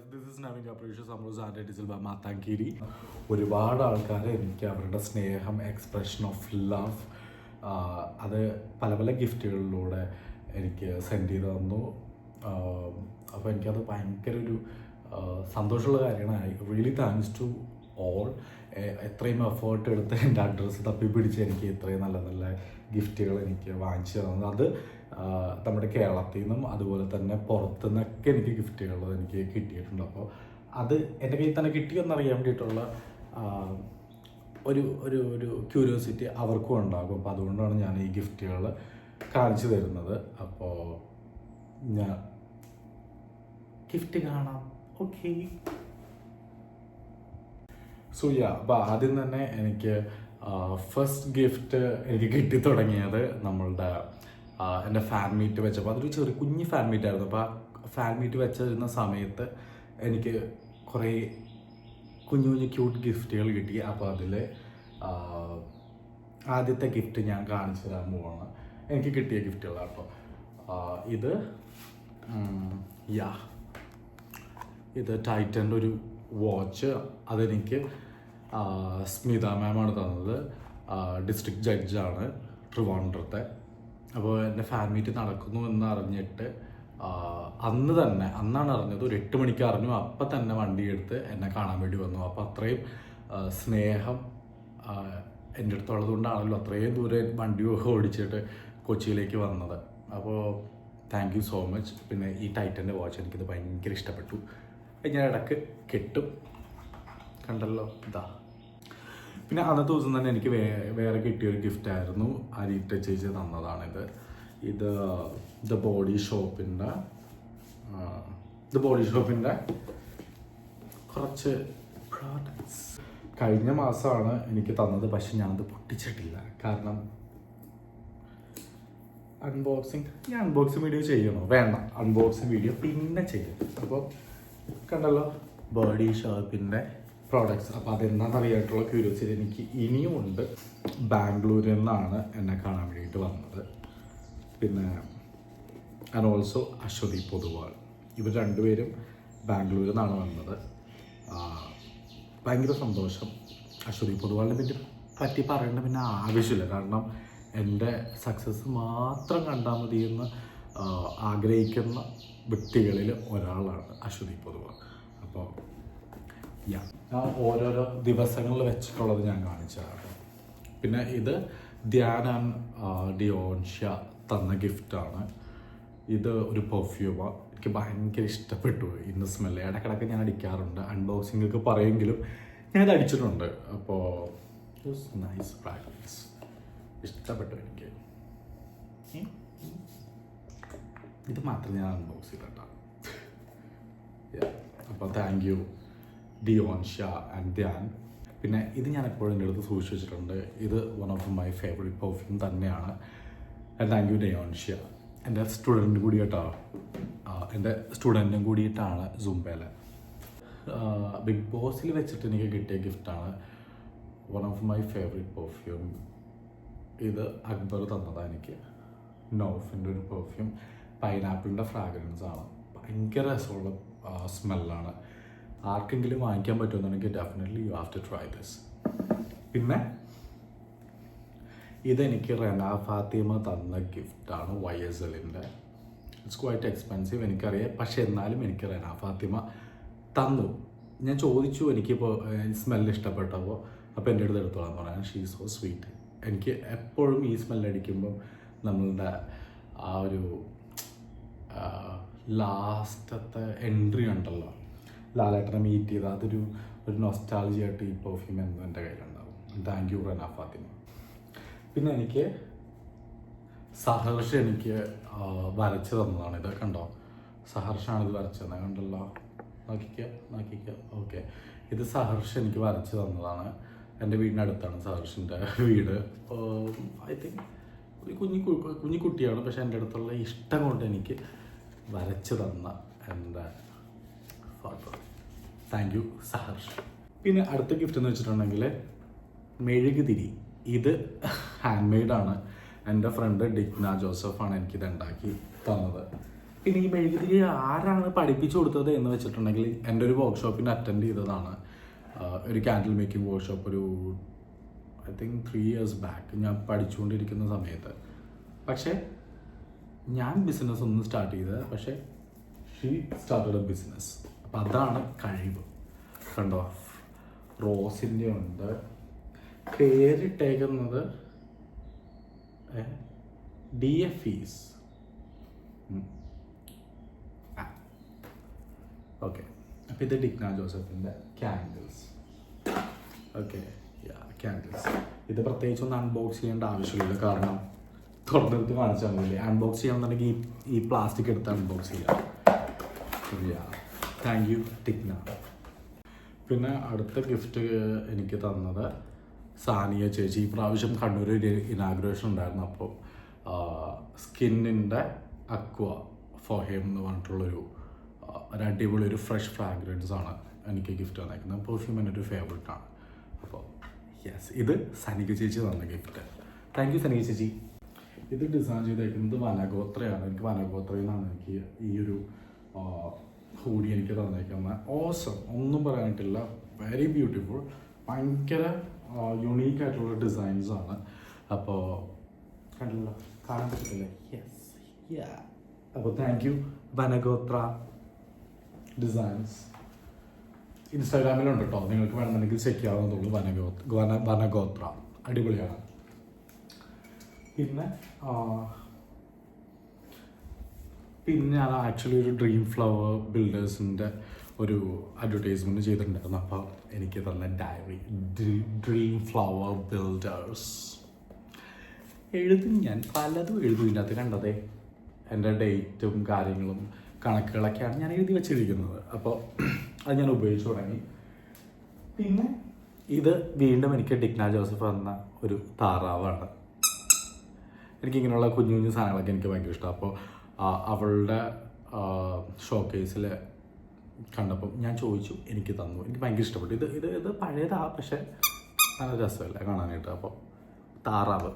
Guys this is Navin കപ്രീഷ് അമ്രോസ് and ഡിസിൽ മാത്താങ്കേരി. ഒരുപാട് ആൾക്കാർ എനിക്ക് അവരുടെ സ്നേഹം എക്സ്പ്രഷൻ ഓഫ് ലവ് അത് പല പല ഗിഫ്റ്റുകളിലൂടെ എനിക്ക് സെൻഡ് ചെയ്ത് തന്നു. അപ്പോൾ എനിക്കത് ഭയങ്കര ഒരു സന്തോഷമുള്ള കാര്യമാണ്. റിയലി താങ്ക്സ് ടു ഓൾ എത്രയും എഫേർട്ട് എടുത്ത് എന്റെ അഡ്രസ്സ് തപ്പി പിടിച്ച് എനിക്ക് ഇത്രയും നല്ല നല്ല ഗിഫ്റ്റുകൾ എനിക്ക് വാങ്ങിച്ചു തന്നത്. അത് നമ്മുടെ കേരളത്തിൽ നിന്നും അതുപോലെ തന്നെ പുറത്തു നിന്നൊക്കെ എനിക്ക് ഗിഫ്റ്റുകൾ എനിക്ക് കിട്ടിയിട്ടുണ്ട്. അപ്പോൾ അത് എന്റെ കയ്യിൽ തന്നെ കിട്ടിയെന്നറിയാൻ വേണ്ടിയിട്ടുള്ള ഒരു ഒരു ഒരു ക്യൂരിയോസിറ്റി അവർക്കും ഉണ്ടാകും. അപ്പോൾ അതുകൊണ്ടാണ് ഞാൻ ഈ ഗിഫ്റ്റുകൾ കാണിച്ചു തരുന്നത്. അപ്പോൾ ഞാൻ ഗിഫ്റ്റ് കാണാം. ഓക്കെ. സൂയ അപ്പോൾ ആദ്യം തന്നെ എനിക്ക് ഫസ്റ്റ് ഗിഫ്റ്റ് എനിക്ക് കിട്ടി തുടങ്ങിയത് നമ്മളുടെ എന്റെ ഫാൻ മീറ്റ് വെച്ചപ്പോൾ അതൊരു ചെറിയ കുഞ്ഞ് ഫാൻ മീറ്റ് ആയിരുന്നു. അപ്പോൾ ആ ഫാൻ മീറ്റ് വെച്ചിരുന്ന സമയത്ത് എനിക്ക് കുറേ കുഞ്ഞു കുഞ്ഞു ക്യൂട്ട് ഗിഫ്റ്റുകൾ കിട്ടി. അപ്പോൾ അതിൽ ആദ്യത്തെ ഗിഫ്റ്റ് ഞാൻ കാണിച്ചു തരാൻ പോവാണ്. എനിക്ക് കിട്ടിയ ഗിഫ്റ്റുകളാണ് കേട്ടോ. ഇത് യാ. ഇത് ടൈറ്റന്റെ ഒരു വാച്ച് അതെനിക്ക് സ്മിത മാമാണ് തന്നത്. ഡിസ്ട്രിക്ട് ജഡ്ജാണ് ട്രിവാൻഡ്രത്തെ. അപ്പോൾ എന്റെ ഫാൻ മീറ്റ് നടക്കുന്നു എന്ന് അറിഞ്ഞിട്ട് അന്ന് തന്നെ അന്നാണ് അറിഞ്ഞത് ഒരു എട്ട് മണിക്ക് അറിഞ്ഞു. അപ്പം തന്നെ വണ്ടി എടുത്ത് എന്നെ കാണാൻ വേണ്ടി വന്നു. അപ്പോൾ അത്രയും സ്നേഹം എന്റെ അടുത്തുള്ളത് കൊണ്ടാണല്ലോ അത്രയും ദൂരെ വണ്ടി ഓടിച്ചിട്ട് കൊച്ചിയിലേക്ക് വന്നത്. അപ്പോൾ താങ്ക് യു സോ മച്ച് പിന്നെ ഈ ടൈറ്റന്റെ വാച്ച് എനിക്കിത് ഭയങ്കര ഇഷ്ടപ്പെട്ടു. ഞാൻ ഇടയ്ക്ക് കെട്ടും. കണ്ടല്ലോ? ഇതാ. പിന്നെ അന്നത്തെ ദിവസം തന്നെ എനിക്ക് വേ വേറെ കിട്ടിയൊരു ഗിഫ്റ്റ് ആയിരുന്നു. അരീറ്റ ചേച്ചി തന്നതാണിത്. ഇത് ദ ബോഡി ഷോപ്പിന്റെ ദ ബോഡി ഷോപ്പിന്റെ കുറച്ച് പ്രോഡക്ട്സ് കഴിഞ്ഞ മാസമാണ് എനിക്ക് തന്നത് പക്ഷെ ഞാനത് പൊട്ടിച്ചിട്ടില്ല. കാരണം അൺബോക്സിങ് ഞാൻ അൺബോക്സിങ് വീഡിയോ ചെയ്യണോ? വേണ്ട. അൺബോക്സിങ് വീഡിയോ പിന്നെ ചെയ്യും. അപ്പോൾ കണ്ടല്ലോ ബോഡി ഷോപ്പിന്റെ പ്രോഡക്ട്സ് അപ്പോൾ അതെന്താണെന്ന് അറിയായിട്ടുള്ള ക്യൂരിയോസിറ്റി എനിക്ക് ഇനിയും ഉണ്ട്. ബാംഗ്ലൂരിൽ നിന്നാണ് എന്നെ കാണാൻ വേണ്ടിയിട്ട് വന്നത്. പിന്നെ ആൻഡ് ഓൾസോ അശ്വതി പൊതുവാൾ. ഇവർ രണ്ടുപേരും ബാംഗ്ലൂരിൽ നിന്നാണ് വന്നത്. ഭയങ്കര സന്തോഷം അശ്വതി പൊതുവാളിനെ പറ്റി പറ്റി പറയേണ്ട പിന്നെ ആവശ്യമില്ല. കാരണം എന്റെ സക്സസ് മാത്രം കണ്ടാൽ മതി എന്ന് ആഗ്രഹിക്കുന്ന വ്യക്തികളിൽ ഒരാളാണ് അശ്വതി പൊതുവാൾ. അപ്പോൾ ഞാൻ ഓരോരോ ദിവസങ്ങളിൽ വെച്ചിട്ടുള്ളത് ഞാൻ കാണിച്ചതാണ്. പിന്നെ ഇത് ധ്യാൻ ആൻഡ് ഡിയോൺഷ്യ തന്ന ഗിഫ്റ്റാണ് ഇത് ഒരു പെർഫ്യൂമാണ് എനിക്ക് ഭയങ്കര ഇഷ്ടപ്പെട്ടു ഇന്ന് സ്മെല്ല് ഇടക്കിടക്ക് ഞാൻ അടിക്കാറുണ്ട്. അൺബോക്സിംഗ് ഒക്കെ പറയുമെങ്കിലും ഞാൻ ഇത് അടിച്ചിട്ടുണ്ട്. അപ്പോൾ നൈസ് പ്രാക്ടീസ് ഇഷ്ടപ്പെട്ടു എനിക്ക്. ഇത് മാത്രം ഞാൻ അൺബോക്സ് ചെയ്തിട്ടാണ്. അപ്പോൾ thank you Dion Shah and Dhyan പിന്നെ ഇത് ഞാൻ എപ്പോഴും എന്റെ അടുത്ത് സൂക്ഷിച്ച് വെച്ചിട്ടുണ്ട് ഇത് one of my favourite perfume തന്നെയാണ്. താങ്ക് യു ഡയോൺ ഷാ എന്റെ സ്റ്റുഡന്റും കൂടിയിട്ടാണ് എന്റെ സ്റ്റുഡന്റും കൂടിയിട്ടാണ് സുംബേല ബിഗ് ബോസിൽ വെച്ചിട്ട് എനിക്ക് കിട്ടിയ ഗിഫ്റ്റാണ് one of my favourite perfume ഇത് അക്ബർ തന്നതാണ് എനിക്ക്. നോഫിന്റെ ഒരു പെർഫ്യൂം പൈനാപ്പിളിന്റെ ഫ്രാഗ്രൻസ് ആണ്. ഭയങ്കര രസമുള്ള സ്മെല്ലാണ് ആർക്കെങ്കിലും വാങ്ങിക്കാൻ പറ്റുമെന്നുണ്ടെങ്കിൽ definitely you have to try this പിന്നെ ഇതെനിക്ക് റെന ഫാത്തിമ തന്ന ഗിഫ്റ്റാണ് വൈ എസ് എല്ലിന്റെ. ഇറ്റ്സ് ക്വൈറ്റ് എക്സ്പെൻസീവ് എനിക്കറിയാം. പക്ഷെ എന്നാലും എനിക്ക് റെന ഫാത്തിമ തന്നു. ഞാൻ ചോദിച്ചു എനിക്കിപ്പോൾ സ്മെല്ല് ഇഷ്ടപ്പെട്ടപ്പോൾ അപ്പോൾ എന്റെ അടുത്ത് എടുത്തോളാം പറയാൻ ഷീ സോ സ്വീറ്റ് എനിക്ക് എപ്പോഴും ഈ സ്മെല്ല് അടിക്കുമ്പം നമ്മളുടെ ആ ഒരു ലാസ്റ്റത്തെ എൻട്രി ഉണ്ടല്ലോ. ലാലേട്ടനെ മീറ്റ് ചെയ്ത് അതൊരു ഒരു നൊസ്റ്റാളജി ആയിട്ട് ഈ പെർഫ്യൂം എന്നും എന്റെ കയ്യിലുണ്ടാവും. Thank you Rena Fathima. പിന്നെ എനിക്ക് സഹർഷ എനിക്ക് വരച്ചു തന്നതാണ്. ഇത് കണ്ടോ? സഹർഷാണ് ഇത് വരച്ചു തന്നെ കണ്ടല്ലോ? നോക്കിക്കുക നോക്കിക്കുക ഓക്കെ ഇത് സഹർഷ എനിക്ക് വരച്ച് തന്നതാണ്. എന്റെ വീടിനടുത്താണ് സഹർഷിന്റെ വീട്. ഐ തിങ്ക് ഒരു കുഞ്ഞു കുഞ്ഞു കുട്ടിയാണ്. പക്ഷെ എന്റെ അടുത്തുള്ള ഇഷ്ടം കൊണ്ട് എനിക്ക് വരച്ച് തന്ന എന്റെ ഫോട്ടോ താങ്ക് യു സഹർഷ് പിന്നെ അടുത്ത ഗിഫ്റ്റ് എന്ന് വെച്ചിട്ടുണ്ടെങ്കിൽ മെഴുകുതിരി ഇത് ഹാൻഡ് മെയ്ഡാണ് എന്റെ ഫ്രണ്ട് ഡിഗ്ന ജോസഫാണ് എനിക്കിത് ഉണ്ടാക്കി തന്നത്. പിന്നെ ഈ മെഴുകുതിരി ആരാണ് പഠിപ്പിച്ചു കൊടുത്തത് എന്ന് വെച്ചിട്ടുണ്ടെങ്കിൽ എന്റെ ഒരു വർക്ക്ഷോപ്പിന് അറ്റൻഡ് ചെയ്തതാണ്. ഒരു ക്യാൻഡിൽ മേക്കിംഗ് വർക്ക്ഷോപ്പ് ഒരു I think three years back ഞാൻ പഠിച്ചുകൊണ്ടിരിക്കുന്ന സമയത്ത്. പക്ഷേ ഞാൻ ബിസിനസ് ഒന്നും സ്റ്റാർട്ട് ചെയ്തത്. പക്ഷേ ഷീ സ്റ്റാർട്ടഡ് എ ബിസിനസ് അപ്പം അതാണ് കഴിവ്. കണ്ടോ? റോസിന്റെ ഉണ്ട്. പേരിട്ടേക്കുന്നത് ഡി എഫ് ഈസ് ഓക്കെ അപ്പം ഇത് ഡിഗ്ന ജോസഫിന്റെ ക്യാൻഡിൽസ് ഓക്കെ ക്യാൻഡിൽസ് ഇത് പ്രത്യേകിച്ച് ഒന്ന് അൺബോക്സ് ചെയ്യേണ്ട ആവശ്യമില്ല. കാരണം തുറന്നെടുത്ത് കാണിച്ചാൽ മതി. അൺബോക്സ് ചെയ്യാന്നുണ്ടെങ്കിൽ ഈ പ്ലാസ്റ്റിക് എടുത്ത് അൺബോക്സ് ചെയ്യാം. താങ്ക് യു ടിക്ന പിന്നെ അടുത്ത ഗിഫ്റ്റ് എനിക്ക് തന്നത് സാനിയ ചേച്ചി. ഈ പ്രാവശ്യം കണ്ണൂർ ഇനാഗ്രേഷൻ ഉണ്ടായിരുന്നു. അപ്പോൾ സ്കിന്നിന്റെ അക്വ ഫോഹേം എന്ന് പറഞ്ഞിട്ടുള്ളൊരു ഒരു അടിപൊളി ഒരു ഫ്രഷ് ഫ്രാഗ്രൻസ് ആണ് എനിക്ക് ഗിഫ്റ്റ് തന്നേക്കുന്നത്. പെർഫ്യൂം എന്റെ ഒരു ഫേവറേറ്റ് ആണ്. അപ്പോൾ യെസ് ഇത് സനിക ചേച്ചി തന്ന ഗിഫ്റ്റ് താങ്ക് യു സനിക ചേച്ചി. ഇത് ഡിസൈൻ ചെയ്തേക്കുന്നത് വനഗോത്രയാണ്. എനിക്ക് വനഗോത്രയിൽ നിന്നാണ് എനിക്ക് ഈ ഒരു ഹൂഡി എനിക്ക് തന്നേക്കാം. ഓസം ഒന്നും പറയാനായിട്ടില്ല വെരി ബ്യൂട്ടിഫുൾ ഭയങ്കര യുണീക്ക് ആയിട്ടുള്ള ഡിസൈൻസ് ആണ്. അപ്പോൾ കണ്ടില്ല കാണാൻ പറ്റത്തില്ലേ? യെസ് അപ്പോൾ താങ്ക് യു വനഗോത്ര ഡിസൈൻസ് ഇൻസ്റ്റാഗ്രാമിലുണ്ട് കേട്ടോ നിങ്ങൾക്ക് വേണമെന്നുണ്ടെങ്കിൽ ചെക്ക് ചെയ്യാവുന്നതുള്ളൂ വനഗോത്ര വന വനഗോത്ര. അടിപൊളിയാണ്. പിന്നെ പിന്നെ അത് ആക്ച്വലി ഒരു ഡ്രീം ഫ്ലവർ ബിൽഡേഴ്സിന്റെ ഒരു അഡ്വർടൈസ്മെന്റ് ചെയ്തിട്ടുണ്ടായിരുന്നു. അപ്പോൾ എനിക്ക് തന്നെ ഡയറി ഡ്രീം ഫ്ലവർ ബിൽഡേഴ്സ് എഴുതും ഞാൻ. പലതും എഴുതും ഇതിനകത്ത് കണ്ടതേ? എന്റെ ഡേറ്റും കാര്യങ്ങളും കണക്കുകളൊക്കെയാണ് ഞാൻ എഴുതി വെച്ചിരിക്കുന്നത്. അപ്പോൾ അത് ഞാൻ ഉപയോഗിച്ച് തുടങ്ങി. പിന്നെ ഇത് വീണ്ടും എനിക്ക് ഡിഗ്ന ജോസഫ് എന്ന ഒരു താറാവാണ്. എനിക്കിങ്ങനെയുള്ള കുഞ്ഞു കുഞ്ഞു സാധനങ്ങളൊക്കെ എനിക്ക് ഭയങ്കര ഇഷ്ടമാണ് അപ്പോൾ അവളുടെ ഷോക്കേസിൽ കണ്ടപ്പം ഞാൻ ചോദിച്ചു എനിക്ക് തന്നു. എനിക്ക് ഭയങ്കര ഇഷ്ടപ്പെട്ടു. ഇത് ഇത് ഇത് പഴയതാ പക്ഷെ നല്ല രസമല്ലേ കാണാനായിട്ട്? അപ്പോൾ താറാവ്.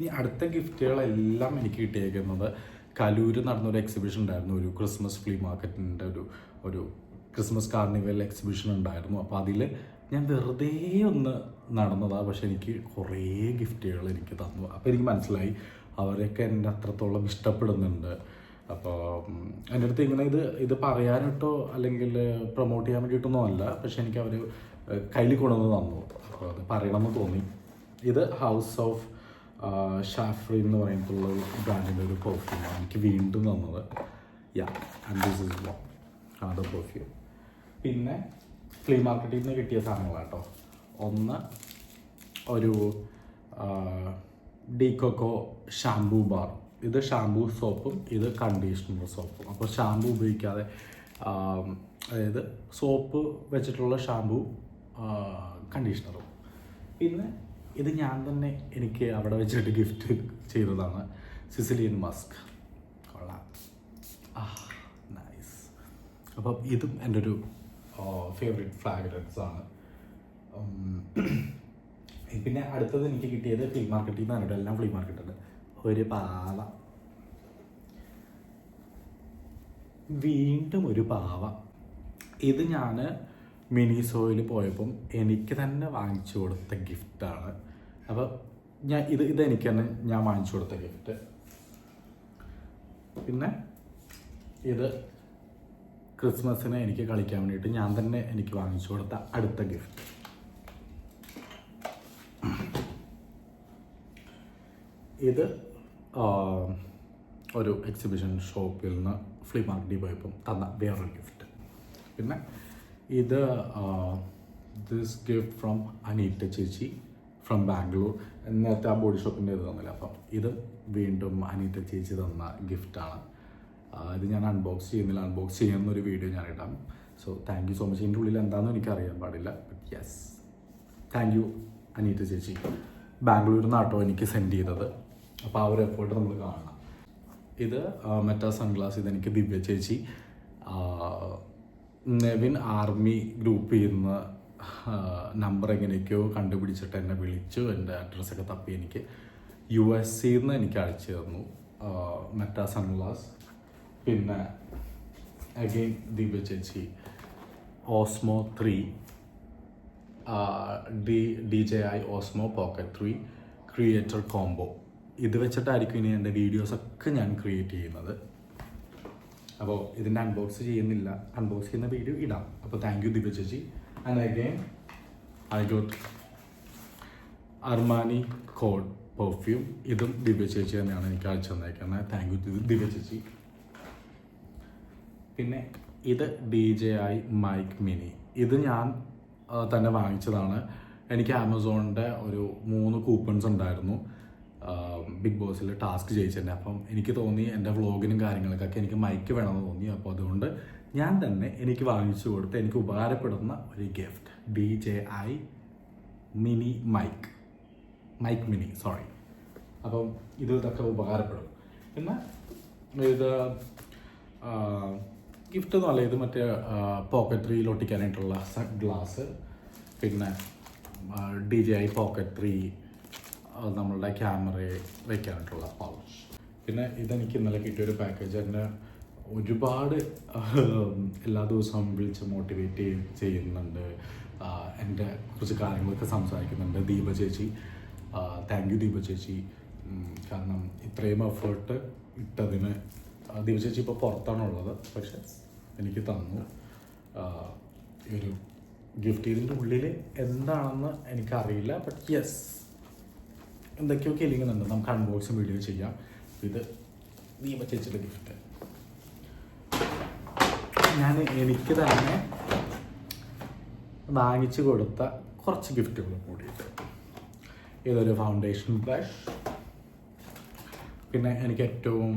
ഇനി അടുത്ത ഗിഫ്റ്റുകളെല്ലാം എനിക്ക് കിട്ടിയേക്കുന്നത് കലൂര് നടന്നൊരു എക്സിബിഷൻ ഉണ്ടായിരുന്നു. ഒരു ക്രിസ്മസ് ഫ്ലീ മാർക്കറ്റിന്റെ ഒരു ഒരു ക്രിസ്മസ് കാർണിവൽ എക്സിബിഷൻ ഉണ്ടായിരുന്നു. അപ്പോൾ അതിൽ ഞാൻ വെറുതെ ഒന്ന് നടന്നതാണ് പക്ഷെ എനിക്ക് കുറേ ഗിഫ്റ്റുകൾ എനിക്ക് തന്നു. അപ്പോൾ എനിക്ക് മനസ്സിലായി അവരൊക്കെ എന്നെ അത്രത്തോളം ഇഷ്ടപ്പെടുന്നുണ്ട്. അപ്പോൾ എന്റെ അടുത്ത് ഇങ്ങനെ ഇത് ഇത് പറയാനിട്ടോ അല്ലെങ്കിൽ പ്രൊമോട്ട് ചെയ്യാൻ വേണ്ടിയിട്ടൊന്നും അല്ല. പക്ഷെ എനിക്ക് അവർ കയ്യിൽ കൊണ്ടുവന്ന് തന്നു. അപ്പോൾ അത് പറയണമെന്ന് തോന്നി. ഇത് ഹൗസ് ഓഫ് ഷാഫ്രി എന്ന് പറയുന്നിട്ടുള്ള ബ്രാൻഡിന്റെ ഒരു പെർഫ്യൂമാണ് എനിക്ക് വീണ്ടും തന്നത്. Yeah and this is one അത് പെർഫ്യൂം പിന്നെ ഫ്ലീ മാർക്കറ്റിൽ നിന്ന് കിട്ടിയ സാധനങ്ങളാട്ടോ. ഒന്ന് ഒരു ഡീകൊക്കോ ഷാംപൂ ബാർ. ഇത് ഷാംപൂ സോപ്പും ഇത് കണ്ടീഷണർ സോപ്പും. അപ്പോൾ ഷാംപൂ ഉപയോഗിക്കാതെ അതായത് സോപ്പ് വെച്ചിട്ടുള്ള ഷാംപൂ കണ്ടീഷണറും. പിന്നെ ഇത് ഞാൻ തന്നെ എനിക്ക് അവിടെ വെച്ചിട്ട് ഗിഫ്റ്റ് ചെയ്തതാണ് സിസിലിയൻ മസ്ക്. കൊള്ളാം. ആ നൈസ് അപ്പം ഇതും എന്റെ ഒരു ഫേവറേറ്റ് ഫ്രാഗ്രൻസ് ആണ്. പിന്നെ അടുത്തത് എനിക്ക് കിട്ടിയത് ഫ്ലീ മാർക്കറ്റിൽ നിന്നാണ് കേട്ടോ എല്ലാം ഫ്ലീ മാർക്കറ്റുണ്ട് ഒരു പാവ. വീണ്ടും ഒരു പാവ. ഇത് ഞാൻ മിനിസോയിൽ പോയപ്പം എനിക്ക് തന്നെ വാങ്ങിച്ചു കൊടുത്ത ഗിഫ്റ്റാണ് അപ്പോൾ ഞാൻ ഇത് ഇതെനിക്ക് തന്നെ ഞാൻ വാങ്ങിച്ചു കൊടുത്ത ഗിഫ്റ്റ് പിന്നെ ഇത് ക്രിസ്മസിന് എനിക്ക് കളിക്കാൻ വേണ്ടിയിട്ട് ഞാൻ തന്നെ എനിക്ക് വാങ്ങിച്ചു കൊടുത്ത അടുത്ത ഗിഫ്റ്റ് ഇത് ഒരു എക്സിബിഷൻ ഷോപ്പിൽ നിന്ന് ഫ്ലീ മാർക്കറ്റിൽ പോയപ്പം തന്ന വേറൊരു ഗിഫ്റ്റ് പിന്നെ ഇത് ദിസ് ഗിഫ്റ്റ് ഫ്രം അനീറ്റ ചേച്ചി ഫ്രം ബാംഗ്ലൂർ നേരത്തെ ആ ബോഡി ഷോപ്പിന്റെ ഇത് തന്നില്ല. അപ്പം ഇത് വീണ്ടും അനീറ്റ ചേച്ചി തന്ന ഗിഫ്റ്റാണ് ഇത് ഞാൻ അൺബോക്സ് ചെയ്യുന്നില്ല. അൺബോക്സ് ചെയ്യുന്ന ഒരു വീഡിയോ ഞാൻ ഇടാം. So thank you so much ഇതിന്റെ ഉള്ളിൽ എന്താണെന്ന് എനിക്ക് അറിയാൻ പാടില്ല. But yes thank you Aneeta ചേച്ചി. ബാംഗ്ലൂരിൽ നിന്നാട്ടോ എനിക്ക് സെൻഡ് ചെയ്തത്. അപ്പോൾ ആ ഒരു എഫേർട്ട് നമ്മൾ കാണണം. ഇത് മെറ്റാ സൺഗ്ലാസ് ഇതെനിക്ക് ദിവ്യ ചേച്ചി നെവിൻ ആർമി ഗ്രൂപ്പിൽ നിന്ന് നമ്പർ എങ്ങനെയൊക്കെയോ കണ്ടുപിടിച്ചിട്ട് എന്നെ വിളിച്ചു. എന്റെ അഡ്രസ്സൊക്കെ തപ്പി എനിക്ക് യു എസ് സിയിൽ നിന്ന് എനിക്ക് അയച്ചു തന്നു. മറ്റാ സൺഗ്ലാസ്. പിന്നെ അഗെയിൻ ദിവ്യ ചേച്ചി Osmo three D D J I Osmo pocket three creator combo ഇത് വെച്ചിട്ടായിരിക്കും ഇനി എന്റെ വീഡിയോസൊക്കെ ഞാൻ ക്രിയേറ്റ് ചെയ്യുന്നത്. അപ്പോൾ ഇതിന്റെ അൺബോക്സ് ചെയ്യുന്നില്ല. അൺബോക്സ് ചെയ്യുന്ന വീഡിയോ ഇടാം. അപ്പോൾ താങ്ക് യു ദിവ്യ ചേച്ചി. And again I got Armani code perfume ഇതും ദിവ്യ ചേച്ചി തന്നെയാണ് എനിക്ക് അയച്ചു തന്നേക്കുന്നത്. താങ്ക് യു ദിവ്യ ചേച്ചി. പിന്നെ ഇത് D J I mic mini ഇത് ഞാൻ തന്നെ വാങ്ങിച്ചതാണ്. എനിക്ക് ആമസോണിന്റെ ഒരു മൂന്ന് കൂപ്പൺസ് ഉണ്ടായിരുന്നു. ബിഗ് ബോസിൽ ടാസ്ക് ജയിച്ചതിന്റെ അപ്പം എനിക്ക് തോന്നി എന്റെ വ്ളോഗിനും കാര്യങ്ങൾക്കൊക്കെ എനിക്ക് മൈക്ക് വേണമെന്ന് തോന്നി. അപ്പോൾ അതുകൊണ്ട് ഞാൻ തന്നെ എനിക്ക് വാങ്ങിച്ചു കൊടുത്ത് എനിക്ക് ഉപകാരപ്പെടുന്ന ഒരു gift. D J I mini mic. Mic mini sorry. അപ്പം ഇത് ഇതൊക്കെ ഉപകാരപ്പെടും. പിന്നെ ഇത് ഗിഫ്റ്റ് എന്നല്ല ഇത് മറ്റേ പോക്കറ്ററിയിൽ ഒട്ടിക്കാനായിട്ടുള്ള ഗ്ലാസ്. പിന്നെ D J I pocket three നമ്മളുടെ ക്യാമറയെ വയ്ക്കാനായിട്ടുള്ള പൗച്ച് പിന്നെ ഇതെനിക്ക് ഇന്നലെ കിട്ടിയൊരു പാക്കേജ് എന്നെ ഒരുപാട് എല്ലാ ദിവസവും വിളിച്ച് മോട്ടിവേറ്റ് ചെയ്യുന്നുണ്ട്. എന്റെ കുറച്ച് കാര്യങ്ങളൊക്കെ സംസാരിക്കുന്നുണ്ട്. ദീപ ചേച്ചി. താങ്ക് യു ദീപ ചേച്ചി. കാരണം ഇത്രയും എഫേർട്ട് ഇട്ടതിന് ദീപ ചേച്ചി ഇപ്പോൾ പുറത്താണുള്ളത് പക്ഷെ എനിക്ക് തന്നു. ഒരു ഗിഫ്റ്റ് ഇതിന്റെ ഉള്ളിൽ എന്താണെന്ന് എനിക്കറിയില്ല. ബട്ട് യെസ് എന്തൊക്കെയോ കിളിങ്ങുന്നുണ്ട് നമുക്ക് അൺബോക്സിങ് വീഡിയോ ചെയ്യാം. ഇത് ദീപ ചേച്ചിയുടെ ഗിഫ്റ്റ് ഞാൻ എനിക്ക് തന്നെ വാങ്ങിച്ചു കൊടുത്ത കുറച്ച് ഗിഫ്റ്റുകൾ കൂടിയിട്ട്. ഇതൊരു ഫൗണ്ടേഷൻ ബ്രഷ് പിന്നെ എനിക്ക് ഏറ്റവും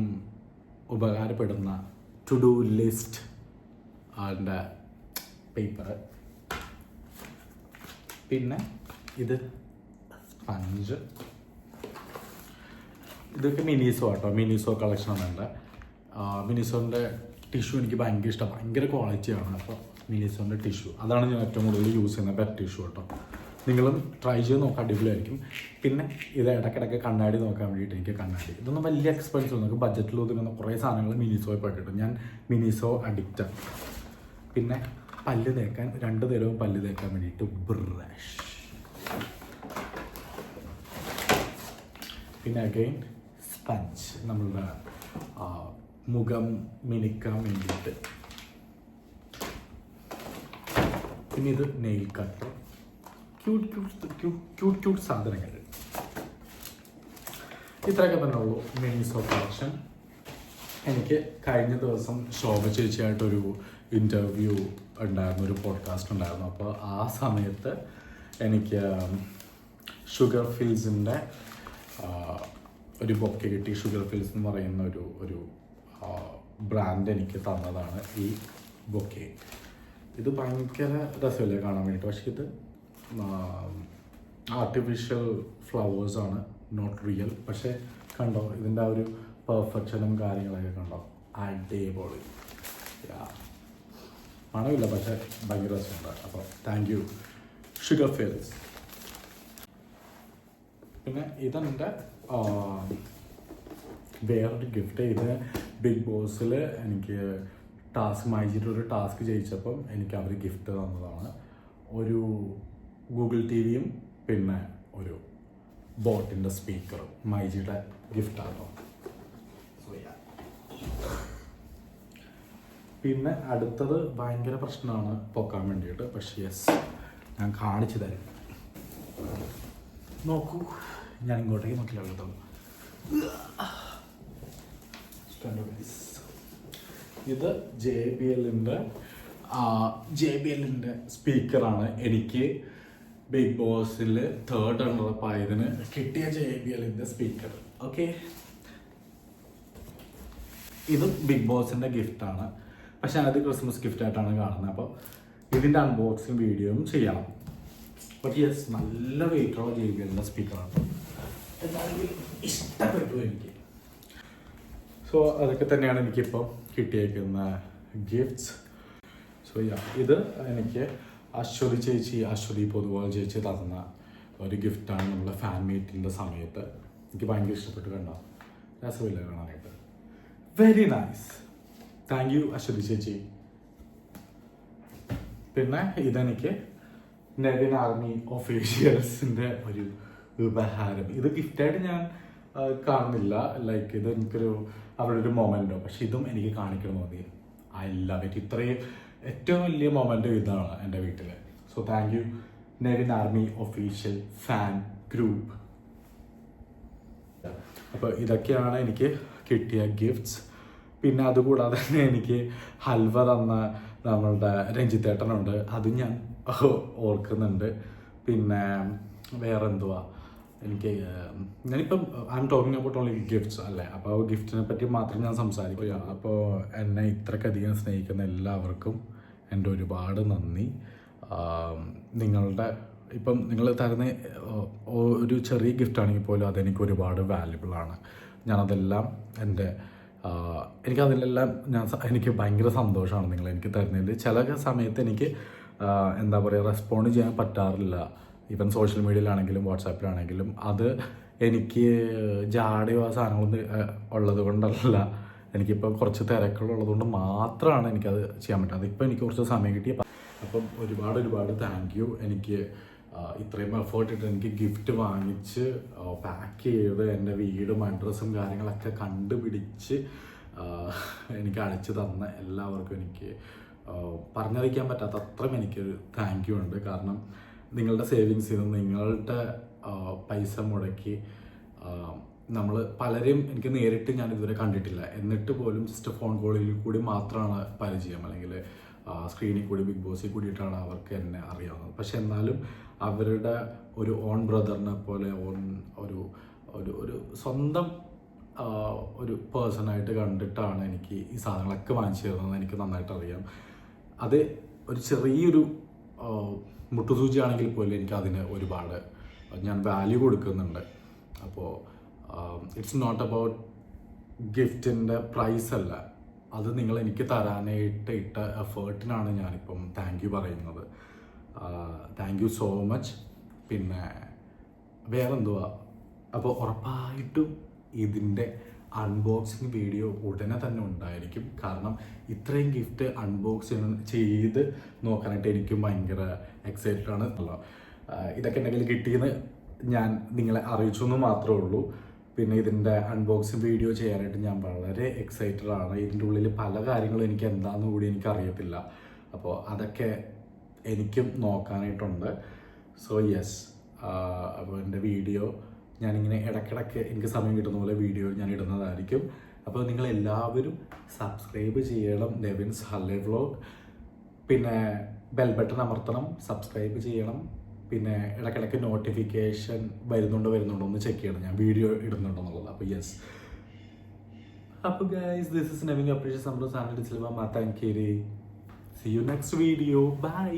ഉപകാരപ്പെടുന്ന ടു ഡു ലിസ്റ്റ് അതിന്റെ പേപ്പർ പിന്നെ ഇത് സ്പഞ്ച് ഇതൊക്കെ മിനിസോ കേട്ടോ മിനിസോ കളക്ഷൻ ഉണ്ട് മിനിസോന്റെ ടിഷ്യൂ എനിക്ക് ഭയങ്കര ഇഷ്ടം. ഭയങ്കര ക്വാളിറ്റിയാണ് അപ്പോൾ മിനിസോന്റെ ടിഷ്യൂ അതാണ് ഞാൻ ഏറ്റവും കൂടുതൽ യൂസ് ചെയ്യുന്ന പെറ്റ് ടിഷ്യൂ കേട്ടോ നിങ്ങളും ട്രൈ ചെയ്ത് നോക്കാം അടിപൊളിയായിരിക്കും. പിന്നെ ഇത് ഇടയ്ക്കിടയ്ക്ക് കണ്ണാടി നോക്കാൻ വേണ്ടിയിട്ട് എനിക്ക് കണ്ണാടി. ഇതൊന്നും വലിയ എക്സ്പെൻസ് നമുക്ക് ബഡ്ജറ്റിൽ ഒതുങ്ങുന്ന കുറേ സാധനങ്ങൾ മിനിസോയിൽ പോയിട്ടുണ്ട്. ഞാൻ മിനിസോ അഡിക്റ്റ് പിന്നെ പല്ല് തേക്കാൻ രണ്ട് തരവും പല്ല് തേക്കാൻ വേണ്ടിയിട്ട് ബ്രഷ് പിന്നെ അഗൈൻ സ്പഞ്ച് നമ്മളുടെ മുഖം മിനുക്കാൻ വേണ്ടിയിട്ട്. പിന്നെ ഇത് nail cut cute cute cute cute സാധനങ്ങൾ. ഇത്രയൊക്കെ തന്നെ ഉള്ളൂ മിനിസോ കളക്ഷൻ എനിക്ക് കഴിഞ്ഞ ദിവസം ശോഭ ചേച്ചിയായിട്ടൊരു ഇന്റർവ്യൂ ഉണ്ടായിരുന്നു ഒരു പോഡ്കാസ്റ്റ് ഉണ്ടായിരുന്നു. അപ്പോൾ ആ സമയത്ത് എനിക്ക് ഷുഗർ ഫിൽസിന്റെ ഒരു ബൊക്കെ കിട്ടി ഷുഗർ ഫിൽസ് എന്ന് പറയുന്ന ഒരു ഒരു ബ്രാൻഡ് എനിക്ക് തന്നതാണ് ഈ ബൊക്കെ. ഇത് ഭയങ്കര രസമല്ലേ കാണാൻ വേണ്ടിയിട്ട്? പക്ഷേ ഇത് ആർട്ടിഫിഷ്യൽ ഫ്ലവേഴ്സാണ് നോട്ട് റിയൽ പക്ഷേ കണ്ടോ ഇതിന്റെ ആ ഒരു പെർഫെക്ഷനും കാര്യങ്ങളൊക്കെ കണ്ടോ? അടിപൊളി. പണമില്ല പക്ഷേ ഭയങ്കര രസമുണ്ട്. അപ്പോൾ താങ്ക് യു ഷുഗർ ഫിൽസ് പിന്നെ ഇതെന്റെ വേറൊരു ഗിഫ്റ്റ് ചെയ്ത് ബിഗ് ബോസിൽ എനിക്ക് ടാസ്ക് മായിച്ചിട്ടൊരു ടാസ്ക് ജയിച്ചപ്പം എനിക്ക് അവർ ഗിഫ്റ്റ് തന്നതാണ്. ഒരു ഗൂഗിൾ ടി വിയും പിന്നെ ഒരു ബോട്ടിന്റെ സ്പീക്കറും മൈജിയുടെ ഗിഫ്റ്റാണോ പിന്നെ അടുത്തത് ഭയങ്കര പ്രശ്നമാണ് പൊക്കാൻ വേണ്ടിയിട്ട്. പക്ഷേ യെസ് ഞാൻ കാണിച്ചു തരാം. നോക്കൂ. ഞാൻ ഇങ്ങോട്ടേക്ക് മക്കളെ കേട്ടോ ഇത് ജെ ബി എല്ലിന്റെ ജെ ബി എല്ലിന്റെ സ്പീക്കറാണ് എനിക്ക് ബിഗ് ബോസിൽ തേർഡ് റണ്ണറപ്പ് ആയതിന് കിട്ടിയ ജെ ബി എല്ലിന്റെ സ്പീക്കർ. ഓക്കെ ഇത് ബിഗ് ബോസിന്റെ ഗിഫ്റ്റാണ് പക്ഷെ അത് ക്രിസ്മസ് ഗിഫ്റ്റ് ആയിട്ടാണ് കാണുന്നത്. അപ്പോൾ ഇതിന്റെ അൺബോക്സിങ് വീഡിയോയും ചെയ്യണം. ബട്ട് യെസ് നല്ല വെയിറ്റുള്ള ജെ ബി എല്ലിന്റെ സ്പീക്കറാണ് ഇഷ്ടപ്പെട്ടു എനിക്ക്. സോ അതൊക്കെ തന്നെയാണ് എനിക്കിപ്പോൾ കിട്ടിയേക്കുന്ന ഗിഫ്റ്റ്സ് സോ യാ ഇത് എനിക്ക് അശ്വതി ചേച്ചി അശ്വതി പൊതുവാൾ ചേച്ചി തന്ന ഒരു ഗിഫ്റ്റാണ് നമ്മുടെ ഫാൻ മീറ്റിന്റെ സമയത്ത്. എനിക്ക് ഭയങ്കര ഇഷ്ടപ്പെട്ടു കണ്ടോ? രസമില്ല കാണാനായിട്ട്. Very nice thank you Aswathy ചേച്ചി. പിന്നെ ഇതെനിക്ക് നെവിൻ ആർമി ഓഫീഷ്യൽസിന്റെ ഒരു ഉപഹാരം. ഇത് ഗിഫ്റ്റായിട്ട് ഞാൻ കാണുന്നില്ല. ലൈക്ക് ഇത് എനിക്കൊരു അവരുടെ ഒരു മൊമെന്റോ പക്ഷെ ഇതും എനിക്ക് കാണിക്കണം തോന്നി ഐ ലവ് ഇറ്റ് ഇത്രയും ഏറ്റവും വലിയ മൊമെന്റോ ഇതാണ് എന്റെ വീട്ടിൽ so thank you Nevin army official fan group അപ്പോൾ ഇതൊക്കെയാണ് എനിക്ക് കിട്ടിയ ഗിഫ്റ്റ്സ് പിന്നെ അതുകൂടാതെ തന്നെ എനിക്ക് ഹൽവ തന്ന നമ്മളുടെ രഞ്ജിത്തേട്ടനുണ്ട്. അതും ഞാൻ ഓർക്കുന്നുണ്ട്. പിന്നെ വേറെ എന്തുവാ എനിക്ക് ഞാനിപ്പം I'm talking about only gifts അല്ലേ? അപ്പോൾ ഗിഫ്റ്റിനെ പറ്റി മാത്രം ഞാൻ സംസാരിക്കുക. അപ്പോൾ എന്നെ ഇത്രക്കധികം സ്നേഹിക്കുന്ന എല്ലാവർക്കും എന്റെ ഒരുപാട് നന്ദി. നിങ്ങളുടെ ഇപ്പം നിങ്ങൾ തരുന്ന ഒരു ചെറിയ ഗിഫ്റ്റ് ആണെങ്കിൽ പോലും അതെനിക്ക് ഒരുപാട് വാല്യുബിൾ ആണ്. ഞാനതെല്ലാം എന്റെ എനിക്കതിലെല്ലാം ഞാൻ എനിക്ക് ഭയങ്കര സന്തോഷമാണ് നിങ്ങൾ എനിക്ക് തരുന്നതിൽ. ചില സമയത്ത് എനിക്ക് എന്താ പറയുക റെസ്പോണ്ട് ചെയ്യാൻ പറ്റാറില്ല. ഈവൻ സോഷ്യൽ മീഡിയയിലാണെങ്കിലും വാട്സാപ്പിലാണെങ്കിലും അത് എനിക്ക് ജാടയോ ആ സാധനങ്ങളൊന്നും ഉള്ളത് കൊണ്ടല്ല. എനിക്കിപ്പോൾ കുറച്ച് തിരക്കുകളുള്ളത് കൊണ്ട് മാത്രമാണ് എനിക്കത് ചെയ്യാൻ പറ്റുന്നത് അതിപ്പോൾ എനിക്ക് കുറച്ച് സമയം കിട്ടിയ അപ്പം ഒരുപാട് ഒരുപാട് താങ്ക് യു എനിക്ക് ഇത്രയും എഫേർട്ട് ഇട്ട് എനിക്ക് ഗിഫ്റ്റ് വാങ്ങിച്ച് പാക്ക് ചെയ്ത് എന്റെ വീടും അഡ്രസ്സും കാര്യങ്ങളൊക്കെ കണ്ടുപിടിച്ച് എനിക്ക് അയച്ചു തന്ന എല്ലാവർക്കും എനിക്ക് പറഞ്ഞറിയിക്കാൻ പറ്റാത്ത അത്രയും എനിക്കൊരു താങ്ക് യു ഉണ്ട്. കാരണം നിങ്ങളുടെ സേവിങ്സിൽ നിന്ന് നിങ്ങളുടെ പൈസ മുടക്കി നമ്മൾ പലരെയും എനിക്ക് നേരിട്ട് ഞാൻ ഇതുവരെ കണ്ടിട്ടില്ല. എന്നിട്ട് പോലും ജസ്റ്റ് ഫോൺ കോളിൽ കൂടി മാത്രമാണ് പരിചയം. അല്ലെങ്കിൽ സ്ക്രീനിൽ കൂടി ബിഗ് ബോസിൽ കൂടിയിട്ടാണ് അവർക്ക് എന്നെ അറിയാവുന്നത്. പക്ഷെ എന്നാലും അവരുടെ ഒരു ഓൺ ബ്രദറിനെ പോലെ ഓൺ ഒരു ഒരു ഒരു സ്വന്തം ഒരു പേഴ്സണായിട്ട് കണ്ടിട്ടാണ് എനിക്ക് ഈ സാധനങ്ങളൊക്കെ വാങ്ങിച്ചു തരുന്നത്. എനിക്ക് നന്നായിട്ട് അറിയാം. അത് ഒരു ചെറിയൊരു ആ, മുട്ടുസൂചിയാണെങ്കിൽ പോലും എനിക്ക് അതിന് ഒരുപാട് ഞാൻ വാല്യൂ കൊടുക്കുന്നുണ്ട്. അപ്പോൾ ഇറ്റ്സ് നോട്ട് അബൌട്ട് ഗിഫ്റ്റിന്റെ പ്രൈസ് അല്ല. അത് നിങ്ങൾ എനിക്ക് തരാനായിട്ട് ഇട്ട എഫേർട്ടിനാണ് ഞാനിപ്പം താങ്ക് യു പറയുന്നത്. താങ്ക് യു സോ മച്ച് പിന്നെ വേറെന്തുവാ? അപ്പോൾ ഉറപ്പായിട്ടും ഇതിന്റെ അൺബോക്സിങ് വീഡിയോ ഉടനെ തന്നെ ഉണ്ടായിരിക്കും. കാരണം ഇത്രയും ഗിഫ്റ്റ് അൺബോക്സ് ചെയ്ത് നോക്കാനായിട്ട് എനിക്കും ഭയങ്കര എക്സൈറ്റഡ് ആണ്. ഇതൊക്കെ ഉണ്ടെങ്കിൽ കിട്ടിയെന്ന് ഞാൻ നിങ്ങളെ അറിയിച്ചു എന്ന് മാത്രമേ ഉള്ളൂ. പിന്നെ ഇതിന്റെ അൺബോക്സിങ് വീഡിയോ ചെയ്യാനായിട്ട് ഞാൻ വളരെ എക്സൈറ്റഡ് ആണ്. ഇതിന്റെ ഉള്ളിൽ പല കാര്യങ്ങളും എനിക്ക് എന്താണെന്ന് കൂടി എനിക്ക് അറിയത്തില്ല. അപ്പോൾ അതൊക്കെ എനിക്കും നോക്കാനായിട്ടുണ്ട്. സോ യെസ് അപ്പോൾ എന്റെ വീഡിയോ ഞാനിങ്ങനെ ഇടയ്ക്കിടയ്ക്ക് എനിക്ക് സമയം കിട്ടുന്ന പോലെ വീഡിയോ ഞാൻ ഇടുന്നതായിരിക്കും. അപ്പോൾ നിങ്ങൾ എല്ലാവരും സബ്സ്ക്രൈബ് ചെയ്യണം. നെവിൻസ് ഹല്ലേ വ്ളോഗ് പിന്നെ ബെൽ ബട്ടൺ അമർത്തണം. സബ്സ്ക്രൈബ് ചെയ്യണം. പിന്നെ ഇടയ്ക്കിടയ്ക്ക് നോട്ടിഫിക്കേഷൻ വരുന്നുണ്ടോ വരുന്നുണ്ടോ. എന്ന് ചെക്ക് ചെയ്യണം. ഞാൻ വീഡിയോ ഇടുന്നുണ്ടോ എന്നുള്ളത്. അപ്പോൾ യെസ് അപ്പോൾ ഗൈസ് ദിസ് ഇസ് നെവിൻ അപ്രീഷ്യസ് നമ്മുടെ ചാനൽ ഡിച്ചിൽ മാതാങ്കേരി see you next video bye